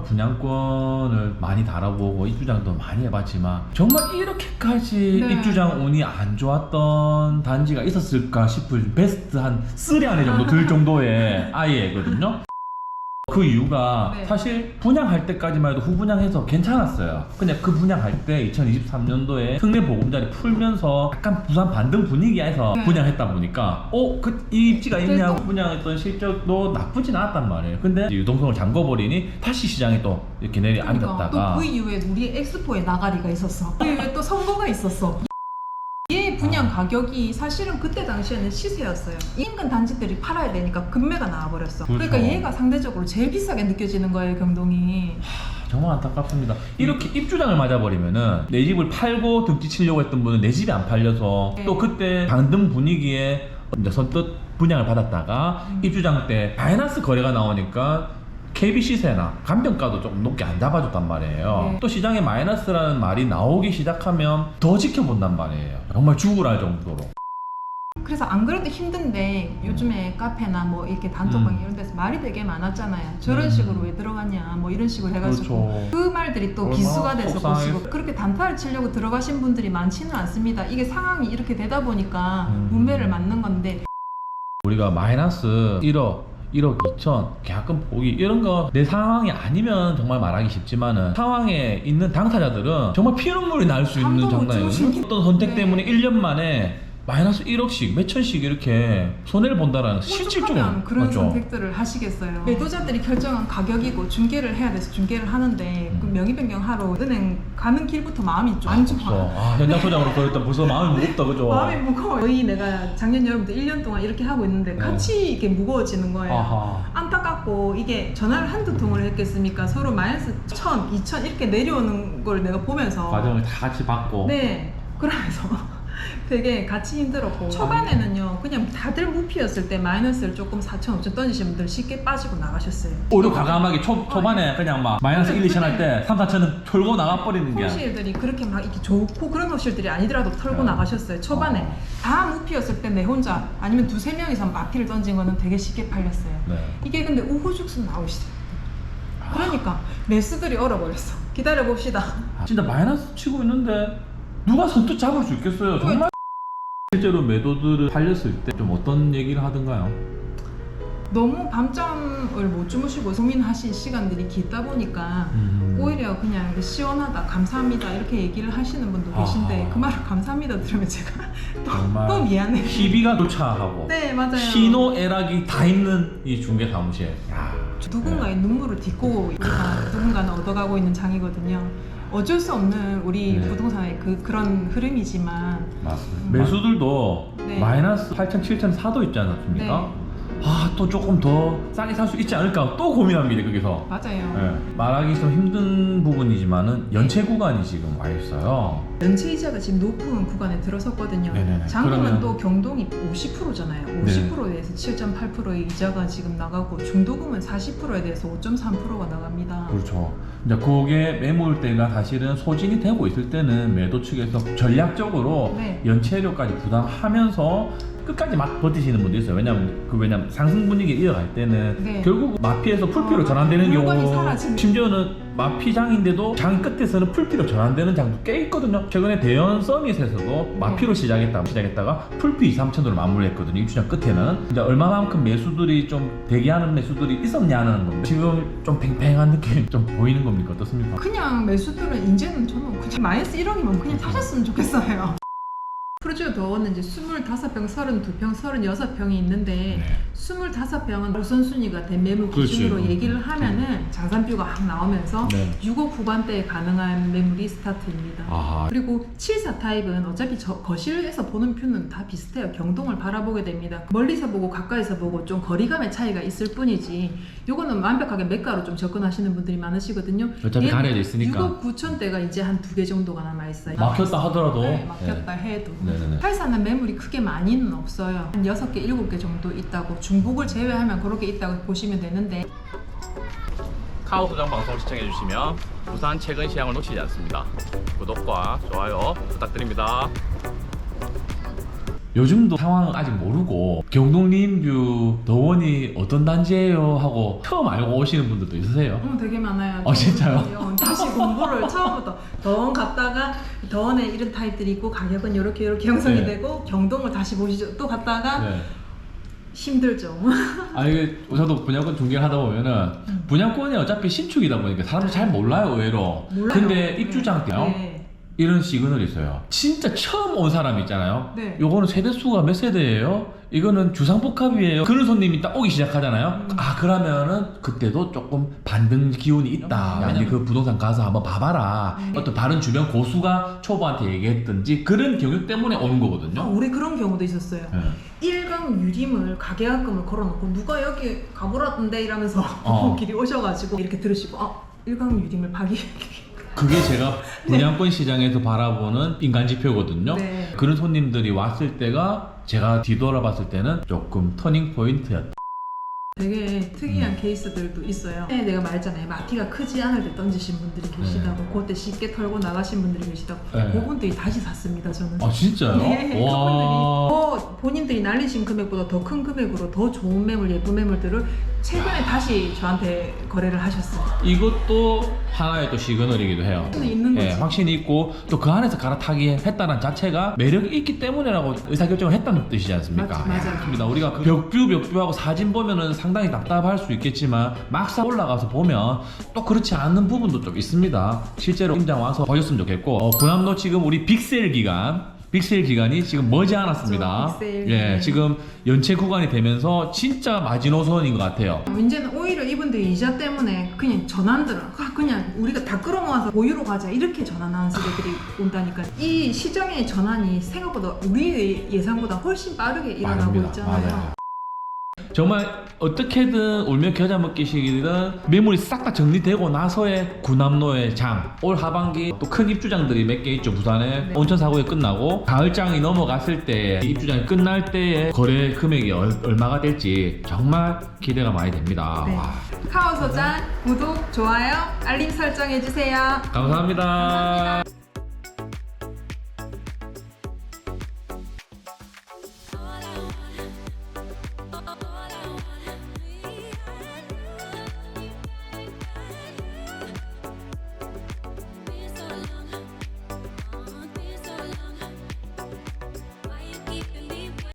정말 분양권을 많이 달아보고 입주장도 많이 해봤지만 정말 이렇게까지 네. 입주장 운이 안 좋았던 단지가 있었을까 싶을 베스트 한 3 안에 정도 들 정도의 아이거든요. 그 이유가 네. 사실 분양할 때까지만 해도 후분양해서 괜찮았어요. 그냥 그 분양할 때 2023년도에 특례 보금자리 풀면서 약간 부산 반등 분위기에서 네. 분양했다 보니까 어? 그 이 입지가 있냐고 분양했던 실적도 나쁘진 않았단 말이에요. 근데 이제 유동성을 잠궈버리니 다시 시장이 또 이렇게 내리 앉았다가 그러니까 또 그 이후에 우리 엑스포에 나가리가 있었어. 그 이후에 또 선거가 있었어. 얘 분양 아. 가격이 사실은 그때 당시에는 시세였어요. 인근 단지들이 팔아야 되니까 금매가 나와버렸어. 그러니까 그렇죠. 얘가 상대적으로 제일 비싸게 느껴지는 거예요, 경동이. 정말 안타깝습니다. 이렇게 입주장을 맞아버리면은 내 집을 팔고 등기 치려고 했던 분은 내 집이 안 팔려서 네. 또 그때 방등 분위기에 이제 선뜻 분양을 받았다가 음. 입주장 때 마이너스 거래가 나오니까 KB 시세나 감정가도 조금 높게 안 잡아줬단 말이에요. 네. 또 시장에 마이너스라는 말이 나오기 시작하면 더 지켜본단 말이에요. 정말 죽으랄 정도로. 그래서 안 그래도 힘든데 요즘에 카페나 뭐 이렇게 단톡방 음. 이런 데서 말이 되게 많았잖아요. 저런 음. 식으로 왜 들어갔냐, 뭐 이런 식으로 해가지고 그렇죠. 그 말들이 또 기수가 돼서 속상해. 보시고 그렇게 단타를 치려고 들어가신 분들이 많지는 않습니다. 이게 상황이 이렇게 되다 보니까 음. 문매를 맞는 건데 우리가 마이너스 1억 1억 2천 계약금 포기 이런 거 내 상황이 아니면 정말 말하기 쉽지만은 상황에 있는 당사자들은 정말 피눈물이 날 수 있는 장난이에요 어떤 선택 네. 때문에 1년 만에 마이너스 1억씩 몇 천씩 이렇게 손해를 본다라는 실질적으로 그런 맞죠? 선택들을 하시겠어요. 매도자들이 결정한 가격이고 중개를 해야 돼서 중개를 하는데 그 음. 명의 변경하러 은행 가는 길부터 마음이 좀 아, 안. 좋아. 아, 현장 소장으로 일단 벌써 마음이 무겁다 그죠? 마음이 무거워. 거의 내가 작년 여름부터 1년 동안 이렇게 하고 있는데 네. 같이 이게 무거워지는 거예요. 아하. 안타깝고 이게 전화를 한두 통을 했겠습니까? 서로 마이너스 1000, 2000 이렇게 내려오는 걸 내가 보면서 과정을 다 같이 받고 네. 그러면서 되게 같이 힘들었고 초반에는요 그냥 다들 무피였을 때 마이너스를 조금 4천 5천 던지신 분들 쉽게 빠지고 나가셨어요. 오히려 과감하게 초, 초반에 그냥 막 마이너스 1, 2천 할 때 3, 4천은 털고 나가버리는 게 홈실들이 그렇게 막 이렇게 좋고 그런 홈실들이 아니더라도 털고 네. 나가셨어요 초반에. 어. 다 무피였을 때 내 혼자 아니면 두세 명이서 마피를 던진 거는 되게 쉽게 팔렸어요. 네. 이게 근데 우후죽순 나오시더라고요. 그러니까 매수들이 얼어버렸어. 기다려봅시다. 아, 진짜 마이너스 치고 있는데 누가 선뜻 잡을 수 있겠어요? 정말 실제로 매도들을 팔렸을 때 좀 어떤 얘기를 하던가요? 너무 밤잠을 못 주무시고 고민하신 시간들이 길다 보니까 음. 오히려 그냥 이렇게 시원하다 감사합니다 이렇게 얘기를 하시는 분도 계신데 아하. 그 말을 감사합니다 들으면 제가 또, 정말 또 미안해 희비가 교차하고 네 맞아요 희노애락이 다 있는 이 중개 사무실. 야. 누군가의 눈물을 딛고 우리가 누군가는 얻어가고 있는 장이거든요 어쩔 수 없는 우리 네. 부동산의 그, 그런 흐름이지만 맞습니다. 음. 매수들도 네. 마이너스 8천, 7천 사도 있지 않았습니까? 네. 아, 또 조금 더 싸게 살 수 있지 않을까 또 고민합니다, 거기서. 맞아요 예, 말하기 좀 힘든 부분이지만은 연체 구간이 지금 와 있어요. 연체 이자가 지금 높은 구간에 들어섰거든요. 네네네. 장금은 그러면- 또 경동이 50%잖아요. 50%에 대해서 7.8%의 이자가 지금 나가고 중도금은 40%에 대해서 5.3%가 나갑니다. 그렇죠. 이제 그게 매물대가 사실은 소진이 되고 있을 때는 매도 측에서 전략적으로 네. 연체료까지 부담하면서 끝까지 막 버티시는 분도 있어요. 왜냐면 그 왜냐면 상승 분위기 이어갈 때는 네. 결국 마피에서 풀피로 어, 전환되는 물건이 경우 사라지는. 심지어는 마피장인데도 장 끝에서는 풀피로 전환되는 장도 꽤 있거든요. 최근에 대연 서밋에서도 마피로 시작했다 시작했다가 풀피 2, 3천으로 마무리했거든요. 입주장 끝에는 이제 얼마만큼 매수들이 좀 대기하는 매수들이 있었냐는 건데 지금 좀 팽팽한 느낌이 좀 보이는 겁니까 어떻습니까? 그냥 매수들은 이제는 저는 그냥 마이너스 1억이면 그냥 사셨으면 좋겠어요. 프로지오 더워는 이제 25평, 32평, 36평이 있는데 네. 25평은 우선순위가 된 매물 그렇지. 기준으로 얘기를 하면은 장산뷰가 확 나오면서 네. 6억 후반대에 가능한 매물이 스타트입니다. 아하. 그리고 74 타입은 어차피 저 거실에서 보는 뷰는 다 비슷해요. 경동을 바라보게 됩니다. 멀리서 보고 가까이서 보고 좀 거리감의 차이가 있을 뿐이지 요거는 완벽하게 매가로 좀 접근하시는 분들이 많으시거든요. 어차피 얘는 가려져 있으니까. 6억 9천대가 이제 한 두 개 정도가 남아있어요. 막혔다 하더라도 네, 막혔다 해도. 네. 네네네. 팔사는 매물이 크게 많이는 없어요. 한 6개, 7개 정도 있다고 중복을 제외하면 그렇게 있다고 보시면 되는데 카오 소장 방송 시청해주시면 부산 최근 시향을 놓치지 않습니다. 구독과 좋아요 부탁드립니다. 요즘도 상황 아직 모르고 경동림뷰 더원이 어떤 단지예요 하고 처음 알고 오시는 분들도 있으세요? 음, 되게 많아요. 어, 진짜요? 그래요. 다시 공부를 처음부터 더원 갔다가 더원에 이런 타입들이 있고 가격은 이렇게 이렇게 형성이 네. 되고 경동을 다시 보시죠. 또 갔다가 네. 힘들죠. 아 이게 저도 분양권 중개를 하다 보면은 음. 분양권이 어차피 신축이다 보니까 사람들이 잘 몰라요 의외로. 몰라요. 근데 네. 입주장 때요. 네. 이런 시그널이 있어요. 진짜 처음 온 사람 있잖아요. 네. 요거는 세대수가 몇 세대예요? 이거는 주상복합이에요. 그런 손님이 딱 오기 시작하잖아요. 음. 아 그러면은 그때도 조금 반등 기운이 있다. 음, 아니 그 부동산 가서 한번 봐봐라. 음. 어떤 다른 주변 고수가 초보한테 얘기했든지 그런 경유 때문에 오는 아, 거거든요. 우리 그런 경우도 있었어요. 네. 1강 유림을 가계약금을 걸어놓고 누가 여기 가보라던데 이러면서 어. 길이 오셔가지고 이렇게 들으시고 아 1강 유림을 파기 그게 제가 분양권 시장에서 바라보는 인간 지표거든요. 네. 그런 손님들이 왔을 때가 제가 뒤돌아봤을 때는 조금 터닝 포인트였다. 되게 특이한 음. 케이스들도 있어요. 네, 내가 말했잖아요. 마티가 크지 않을 때 던지신 분들이 계시다고, 그때 쉽게 털고 나가신 분들이 계시다고. 네. 그분들이 다시 샀습니다, 저는. 아 진짜요? 네, 그분들이 와. 더 본인들이 날리신 금액보다 더 큰 금액으로 더 좋은 매물, 예쁜 매물들을 최근에 다시 저한테 거래를 하셨어요. 이것도 하나의 또 시그널이기도 해요. 확신이 있는 거지. 예, 확신이 있고 또 그 안에서 갈아타기 했다는 자체가 매력이 있기 때문이라고 의사결정을 했다는 뜻이지 않습니까? 맞지, 맞아요. 맞습니다. 우리가 그 벽뷰 벽뷰하고 사진 보면은 상당히 답답할 수 있겠지만 막상 올라가서 보면 또 그렇지 않은 부분도 좀 있습니다. 실제로 임장 와서 보셨으면 좋겠고 어, 군함로 지금 우리 빅셀 기간 빅셀 기간이 지금 머지 않았습니다. 맞죠, 빅세일. 예, 네. 지금 연체 구간이 되면서 진짜 마지노선인 것 같아요. 이제는 오히려 이분들이 이자 때문에 그냥 전환들은 아, 그냥 우리가 다 끌어모아서 보유로 가자 이렇게 전환하는 세대들이 온다니까 이 시장의 전환이 생각보다 우리 예상보다 훨씬 빠르게 일어나고 맞습니다. 있잖아요. 맞아요. 정말 어떻게든 울며 겨자 먹기식이든 매물이 싹 다 정리되고 나서의 구남로의 장. 올 하반기 또 큰 입주장들이 몇 개 있죠 부산에 네. 온천 사고에 끝나고 가을장이 넘어갔을 때 입주장이 끝날 때의 거래 금액이 얼, 얼마가 될지 정말 기대가 많이 됩니다. 네. 와, 카오 소장 구독, 좋아요, 알림 설정 해주세요. 감사합니다. 감사합니다.